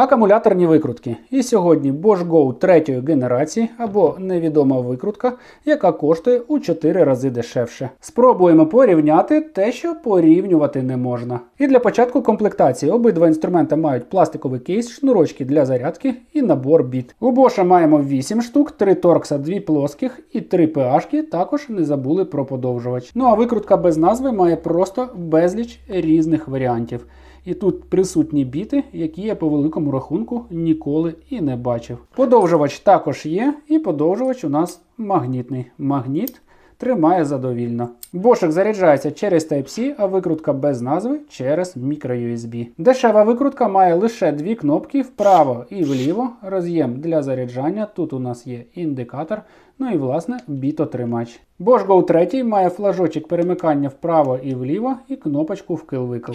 Акумуляторні викрутки. І сьогодні Bosch Go третьої генерації або невідома викрутка, яка коштує у 4 рази дешевше. Спробуємо порівняти те, що порівнювати не можна. І для початку комплектації обидва інструменти мають пластиковий кейс, шнурочки для зарядки і набор біт. У Bosch маємо 8 штук, 3 торкса, 2 плоских і 3 PH, також не забули про подовжувач. Ну а викрутка без назви має просто безліч різних варіантів. І тут присутні біти, які я по великому рахунку ніколи і не бачив. Подовжувач також є, і подовжувач у нас магнітний. Магніт тримає задовільно. Бошик заряджається через Type-C, а викрутка без назви через microUSB. Дешева викрутка має лише дві кнопки вправо і вліво, роз'єм для заряджання. Тут у нас є індикатор, ну і власне бітотримач. Bosch Go 3 має флажочок перемикання вправо і вліво і кнопочку вкил-викил.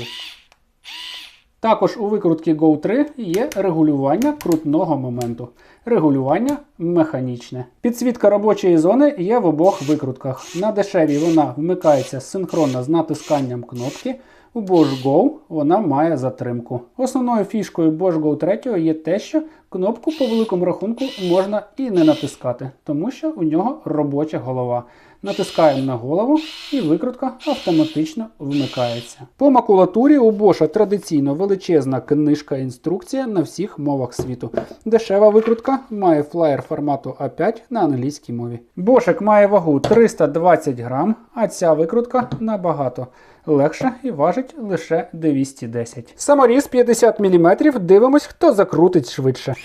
Також у викрутці Go 3 є регулювання крутного моменту. Регулювання механічне. Підсвітка робочої зони є в обох викрутках. На дешевій вона вмикається синхронно з натисканням кнопки. У Bosch Go вона має затримку. Основною фішкою Bosch Go 3 є те, що кнопку по великому рахунку можна і не натискати, тому що у нього робоча голова. Натискаємо на голову і викрутка автоматично вмикається. По макулатурі у Bosch традиційно величезна книжка інструкція на всіх мовах світу. Дешева викрутка має флаєр формату А5 на англійській мові. Бошик має вагу 320 грам, а ця викрутка набагато легша і важить лише 210. Саморіз 50 мм. Дивимось, хто закрутить швидше.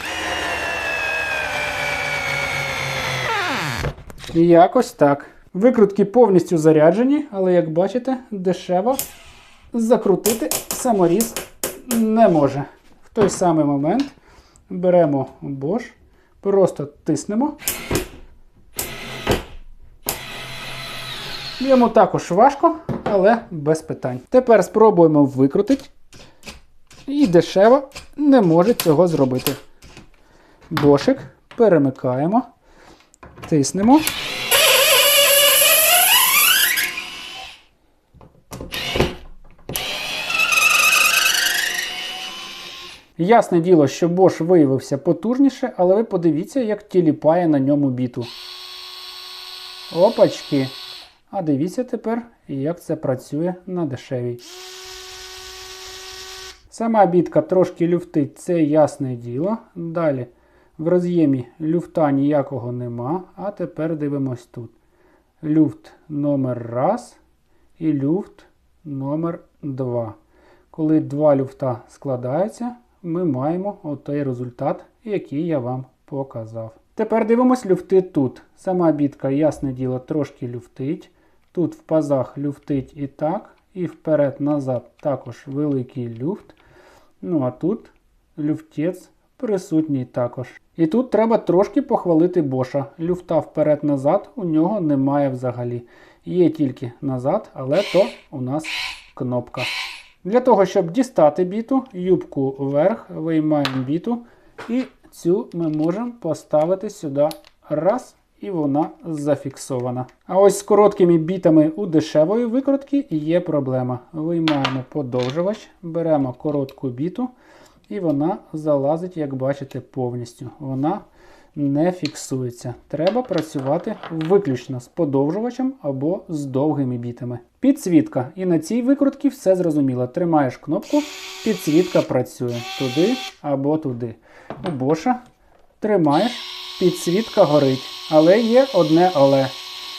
Якось так. Викрутки повністю заряджені, але як бачите, дешево закрутити саморіз не може. В той самий момент беремо Bosch, просто тиснемо. Йому також важко, але без питань. Тепер спробуємо викрутити. І дешево не може цього зробити. Бошик перемикаємо, тиснемо. Ясне діло, що Bosch виявився потужніше, але ви подивіться, як тіліпає на ньому біту. Опачки. А дивіться тепер, як це працює на дешевій. Сама бітка трошки люфтить, це ясне діло. Далі в роз'ємі люфта ніякого нема. А тепер дивимось тут. Люфт номер 1 і люфт номер 2. Коли два люфта складаються, ми маємо отей результат, який я вам показав. Тепер дивимось люфти тут. Сама бітка, ясне діло, трошки люфтить. Тут в пазах люфтить і так, і вперед-назад також великий люфт. Ну а тут люфтець присутній також. І тут треба трошки похвалити Боша. Люфта вперед-назад у нього немає взагалі. Є тільки назад, але то у нас кнопка. Для того, щоб дістати біту, юбку вверх, виймаємо біту. І цю ми можемо поставити сюди раз, і вона зафіксована. А ось з короткими бітами у дешевої викрутки є проблема. Виймаємо подовжувач, беремо коротку біту, і вона залазить, як бачите, повністю. Вона не фіксується. Треба працювати виключно з подовжувачем або з довгими бітами. Підсвітка. І на цій викрутці все зрозуміло. Тримаєш кнопку, підсвітка працює туди або туди. Боша тримаєш, підсвітка горить. Але є одне але.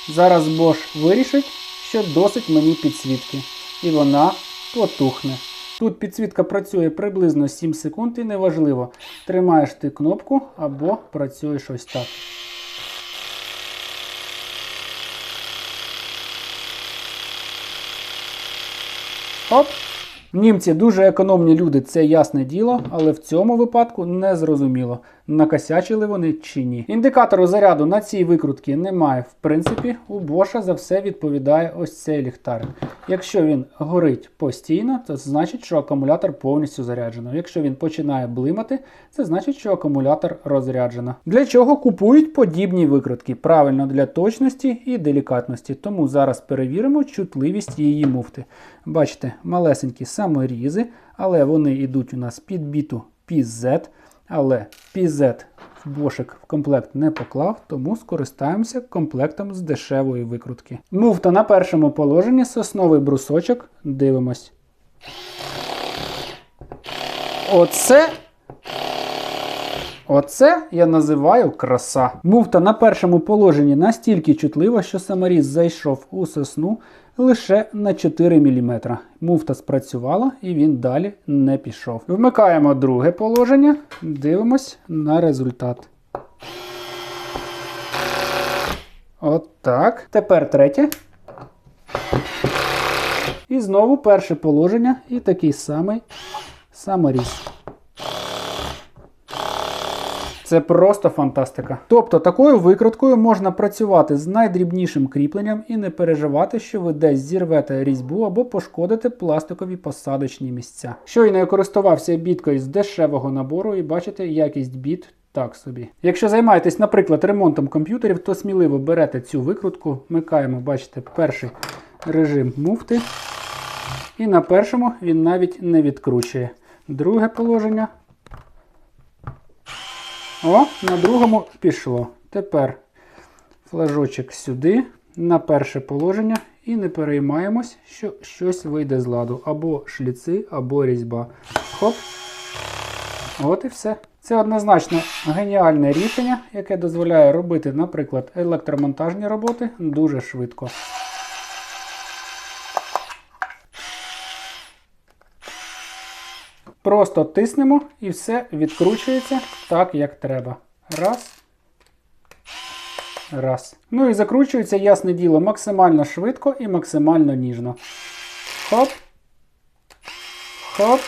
Зараз Bosch вирішить, що досить мені підсвітки. І вона потухне. Тут підсвітка працює приблизно 7 секунд і неважливо, тримаєш ти кнопку або працюєш ось так. Оп! Німці дуже економні люди, це ясне діло, але в цьому випадку не зрозуміло, накосячили вони чи ні. Індикатору заряду на цій викрутці немає. В принципі, у Боша за все відповідає ось цей ліхтарик. Якщо він горить постійно, то значить, що акумулятор повністю заряджено. Якщо він починає блимати, це значить, що акумулятор розряджено. Для чого купують подібні викрутки? Правильно для точності і делікатності. Тому зараз перевіримо чутливість її муфти. Бачите, малесенькі саморізи, але вони йдуть у нас під біту PZ, але пізет бошик в комплект не поклав, тому скористаємося комплектом з дешевої викрутки. Муфта на першому положенні, сосновий брусочок. Дивимось. Оце. Оце я називаю краса. Муфта на першому положенні настільки чутлива, що саморіз зайшов у сосну лише на 4 мм. Муфта спрацювала і він далі не пішов. Вмикаємо друге положення, дивимось на результат. От так. Тепер третє. І знову перше положення і такий самий саморіз. Це просто фантастика. Тобто такою викруткою можна працювати з найдрібнішим кріпленням і не переживати, що ви десь зірвете різьбу або пошкодите пластикові посадочні місця. Щойно я користувався біткою з дешевого набору і бачите, якість біт так собі. Якщо займаєтесь, наприклад, ремонтом комп'ютерів, то сміливо берете цю викрутку, вмикаємо, бачите, перший режим муфти. І на першому він навіть не відкручує. Друге положення. О, на другому пішло. Тепер флажочок сюди, на перше положення, і не переймаємось, що щось вийде з ладу. Або шліци, або різьба. Хоп. От і все. Це однозначно геніальне рішення, яке дозволяє робити, наприклад, електромонтажні роботи дуже швидко. Просто тиснемо і все відкручується так, як треба. Раз. Раз. Ну і закручується, ясне діло, максимально швидко і максимально ніжно. Хоп. Хоп.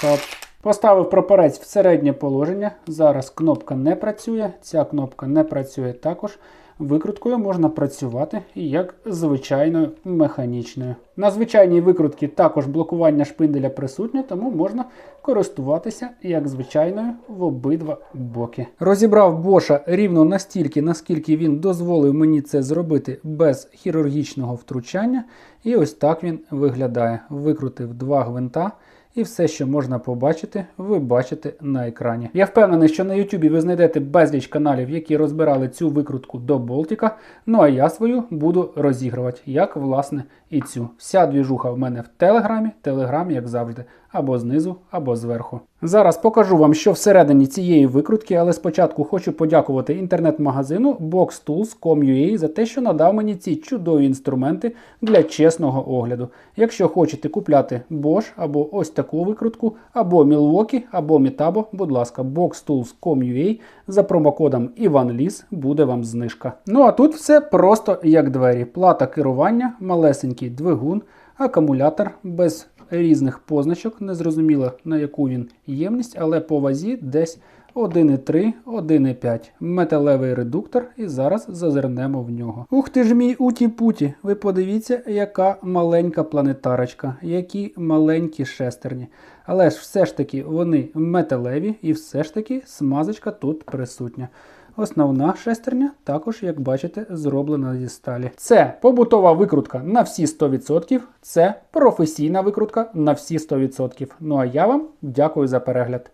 Хоп. Поставив прапорець в середнє положення. Зараз кнопка не працює, ця кнопка не працює також. Викруткою можна працювати як звичайною механічною. На звичайній викрутці також блокування шпинделя присутнє, тому можна користуватися як звичайною в обидва боки. Розібрав боша рівно настільки, наскільки він дозволив мені це зробити без хірургічного втручання. І ось так він виглядає. Викрутив два гвинта. І все, що можна побачити, ви бачите на екрані. Я впевнений, що на YouTube ви знайдете безліч каналів, які розбирали цю викрутку до болтика. Ну а я свою буду розігрувати, як власне і цю. Вся двіжуха в мене в телеграмі, телеграм, як завжди, або знизу, або зверху. Зараз покажу вам, що всередині цієї викрутки, але спочатку хочу подякувати інтернет-магазину BoxTools.com.ua за те, що надав мені ці чудові інструменти для чесного огляду. Якщо хочете купляти Bosch або ось таку викрутку, або Milwaukee, або Metabo, будь ласка, BoxTools.com.ua за промокодом IvanLis буде вам знижка. Ну а тут все просто як двері. Плата керування, малесенький двигун, акумулятор без різних позначок, незрозуміло на яку він ємність, але по вазі десь 1,3, 1,5. Металевий редуктор, і зараз зазирнемо в нього. Ух ти ж мій уті-путі! Ви подивіться, яка маленька планетарочка, які маленькі шестерні. Але ж все ж таки вони металеві і все ж таки смазочка тут присутня. Основна шестерня також, як бачите, зроблена зі сталі. Це побутова викрутка на всі 100%, це професійна викрутка на всі 100%. Ну а я вам дякую за перегляд.